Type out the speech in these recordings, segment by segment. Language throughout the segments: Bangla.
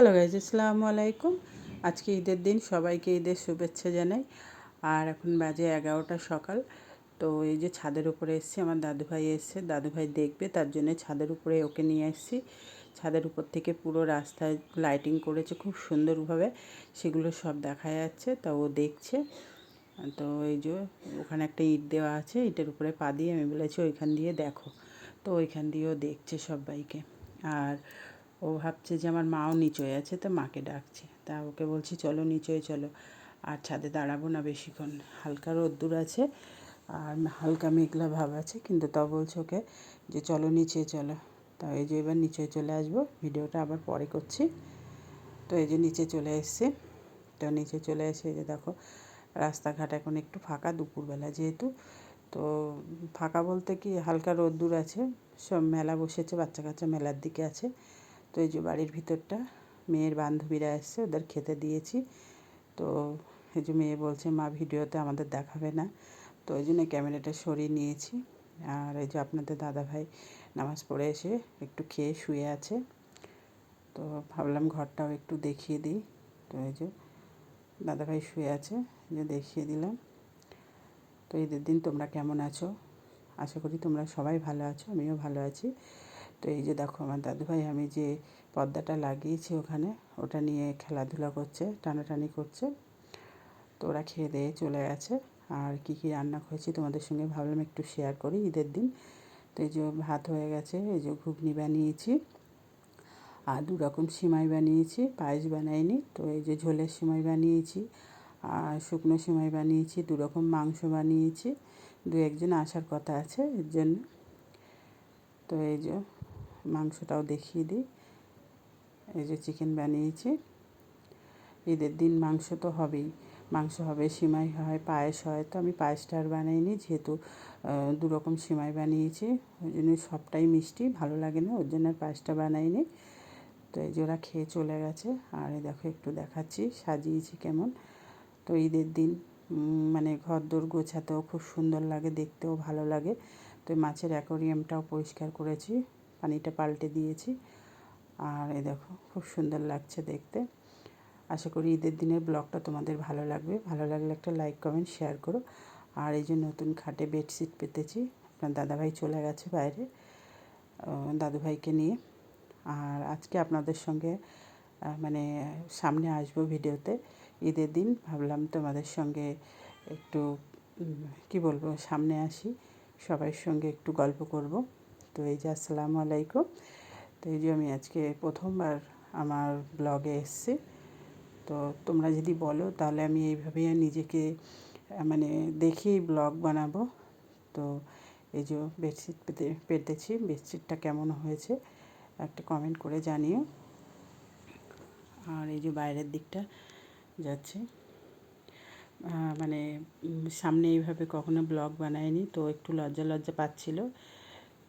হ্যালো গাইজ আসসালামু আলাইকুম। আজকে ঈদের দিন, সবাইকে ঈদের শুভেচ্ছা জানাই। আর এখন বাজে এগারোটা সকাল। তো এই যে ছাদের উপরে এসছি, আমার দাদুভাই এসছে। দাদুভাই দেখবে, তার জন্য ছাদের উপরে ওকে নিয়ে এসছি ছাদের উপর থেকে পুরো রাস্তায় লাইটিং করেছে খুব সুন্দরভাবে। সেগুলো সব দেখা যাচ্ছে, তা ও দেখছে। তো এই যে ওখানে একটা ইট দেওয়া আছে, ইটের উপরে পা দিয়ে আমি বলেছি, ওইখান দিয়ে দেখো। তো ওইখান দিয়েও দেখছে সবাইকে। আর ও ভাবছে যে আমার মাও নিচয়ে আছে, তো মাকে ডাকছে। তা ওকে বলছি, চলো নিচয়ে চলো। আর ছাদে দাঁড়াবো না বেশিক্ষণ। হালকা রোদ্দুর আছে আর হালকা মেঘলা ভাব আছে, কিন্তু তাও বলছে ওকে যে চলো নিচে চলো। তা এই যে এবার নিচে চলে আসব। ভিডিওটা আবার পরে করছি। তো এই যে নিচে চলে এসছে। তো নিচে চলে এসে এই যে দেখো, রাস্তাঘাট এখন একটু ফাঁকা দুপুরবেলা যেহেতু। তো ফাঁকা বলতে কি, হালকা রোদ্দুর আছে। সব মেলা বসেছে, বাচ্চা কাচ্চা মেলার দিকে আছে। তো এই যে বাড়ির ভিতরটা, মেয়ের বান্ধবীরা এসছে, ওদের খেতে দিয়েছি। তো এই যে মেয়ে বলছে, মা, ভিডিওতে আমাদের দেখাবে না। তো ওই জন্য ক্যামেরাটা সরিয়ে নিয়েছি। আর এই যে আপনাদের দাদাভাই নামাজ পড়ে এসে একটু খেয়ে শুয়ে আছে। তো ভাবলাম ঘরটাও একটু দেখিয়ে দিই। তো এই যে দাদাভাই শুয়ে আছে যে দেখিয়ে দিলাম। তো ঈদের দিন তোমরা কেমন আছো? আশা করি তোমরা সবাই ভালো আছো, আমিও ভালো আছি। তো এই যে দেখো আমার দাদুভাই, আমি যে পর্দাটা লাগিয়েছি ওখানে, ওটা নিয়ে খেলাধুলা করছে, টানাটানি করছে। তো ওরা খেয়ে দিয়ে চলে গেছে। আর কি কি রান্না করেছি তোমাদের সঙ্গে ভাবলাম একটু শেয়ার করি ঈদের দিন। তো এই যে ভাত হয়ে গেছে, এই যে ঘুগনি বানিয়েছি। আর দু রকম সিমাই বানিয়েছি, পায়েস বানাইনি। তো এই যে ঝোলের সিমাই বানিয়েছি, আর শুকনো সিমাই বানিয়েছি, দু রকম মাংস বানিয়েছি। দু একজন আসার কথা আছে এর জন্য। তো এই যে মাংসটাও দেখিয়ে দিই। এই যে চিকেন বানিয়েছি। ঈদের দিন মাংস তো হবেই। মাংস হবে, সিমাই হয়, পায়েস হয়। তো আমি পায়েসটা আর বানাইনি, যেহেতু দু রকম সিমাই বানিয়েছি। ওই জন্য সবটাই মিষ্টি, ভালো লাগে না, ওর জন্য আর পায়েসটা বানাইনি। তো এই যে ওরা খেয়ে চলে গেছে। আর এই দেখো, একটু দেখাচ্ছি, সাজিয়েছি কেমন। তো ঈদের দিন মানে ঘর দোর গোছাতেও খুব সুন্দর লাগে, দেখতেও ভালো লাগে। তো মাছের অ্যাকোরিয়ামটাও পরিষ্কার করেছি। পানিটা পাল্টে দিয়েছি। আর এই দেখো, খুব সুন্দর লাগছে দেখতে। আশা করি ঈদের দিনের ব্লগটা তোমাদের ভালো লাগবে। ভালো লাগলে একটা লাইক, কমেন্ট, শেয়ার করো। আর এই যে নতুন খাটে বেডশিট পেতেছি, আপনার দাদাভাই চলে গেছে বাইরে দাদুভাইকে নিয়ে। আর আজকে আপনাদের সঙ্গে মানে সামনে আসব ভিডিওতে। ঈদের দিন ভাবলাম তোমাদের সঙ্গে একটু কি বলব, সামনে আসি সবার সঙ্গে একটু গল্প করব। তো এই যে, আসসালামু আলাইকুম। তো এই যে, আমি আজকে প্রথমবার আমার ব্লগে এসছি। তো তোমরা যদি বলো, তাহলে আমি এইভাবেই নিজেকে মানে দেখেই ব্লগ বানাবো। তো এই যে, বেডশিট পেতে, পেতেছি। বেডশিটটা কেমন হয়েছে, একটা কমেন্ট করে জানিও। আর এই যে, বাইরের দিকটা যাচ্ছে। মানে সামনে এইভাবে কখনো ব্লগ বানায়নি তো একটু লজ্জা লজ্জা পাচ্ছিল।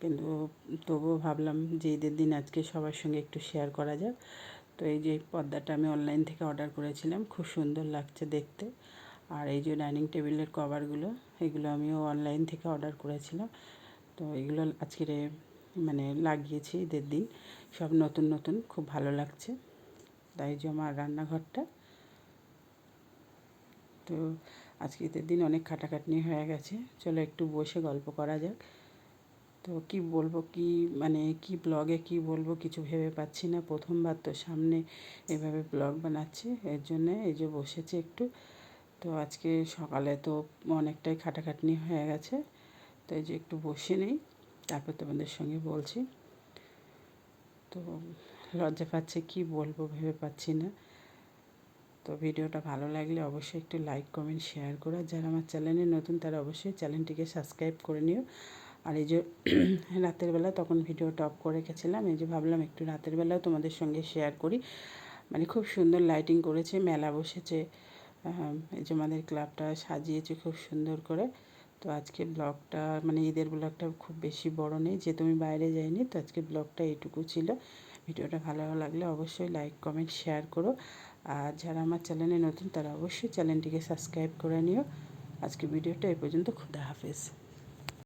কিন্তু তবুও ভাবলাম যে ঈদের দিন আজকে সবার সঙ্গে একটু শেয়ার করা যাক। তো এই যে পর্দাটা আমি অনলাইন থেকে অর্ডার করেছিলাম, খুব সুন্দর লাগছে দেখতে। আর এই যে ডাইনিং টেবিলের কভারগুলো এগুলো আমিও অনলাইন থেকে অর্ডার করেছিলাম। তো এগুলো আজকের মানে লাগিয়েছি ঈদের দিন। সব নতুন নতুন, খুব ভালো লাগছে। তাই যে আমার রান্নাঘরটা। তো আজকে ঈদের দিন অনেক খাটাখাটনি হয়ে গেছে। চলো একটু বসে গল্প করা যাক। তো কি বলব, কি মানে কি ব্লগে কি বলব কিছু ভেবে পাচ্ছি না। প্রথমবার তো সামনে এভাবে ব্লগ বানাচ্ছি, এর জন্যে এই যে বসেছি একটু। তো আজকে সকালে তো অনেকটাই খাটাখাটনি হয়ে গেছে, তো এই যে একটু বসে নেই, তারপর তোমাদের সঙ্গে বলছি। তো লজ্জা পাচ্ছে কি বলব ভেবে পাচ্ছি না। তো ভিডিওটা ভালো লাগলে অবশ্যই একটু লাইক কমেন্ট শেয়ার করো। যারা আমার চ্যানেলে নতুন তারা অবশ্যই চ্যানেলটিকে সাবস্ক্রাইব করে নিও। আর এই যে রাতের বেলা তখন ভিডিওটা অফ করে রেখেছিলাম, এই যে ভাবলাম একটু রাতের বেলাও তোমাদের সঙ্গে শেয়ার করি। মানে খুব সুন্দর লাইটিং করেছে, মেলা বসেছে এই যে আমাদের ক্লাবটা সাজিয়েছে খুব সুন্দর করে। তো আজকে ব্লগটা মানে ঈদের ব্লগটা খুব বেশি বড় নেই যে তুমি বাইরে যাইনি, তো আজকে ব্লগটা এইটুকু ছিল। ভিডিওটা ভালো লাগলে অবশ্যই লাইক কমেন্ট শেয়ার করো। আর যারা আমার চ্যানেলে নতুন, তারা অবশ্যই চ্যানেলটিকে সাবস্ক্রাইব করে নিও। আজকে ভিডিওটা এই পর্যন্ত, খুদা হাফেজ।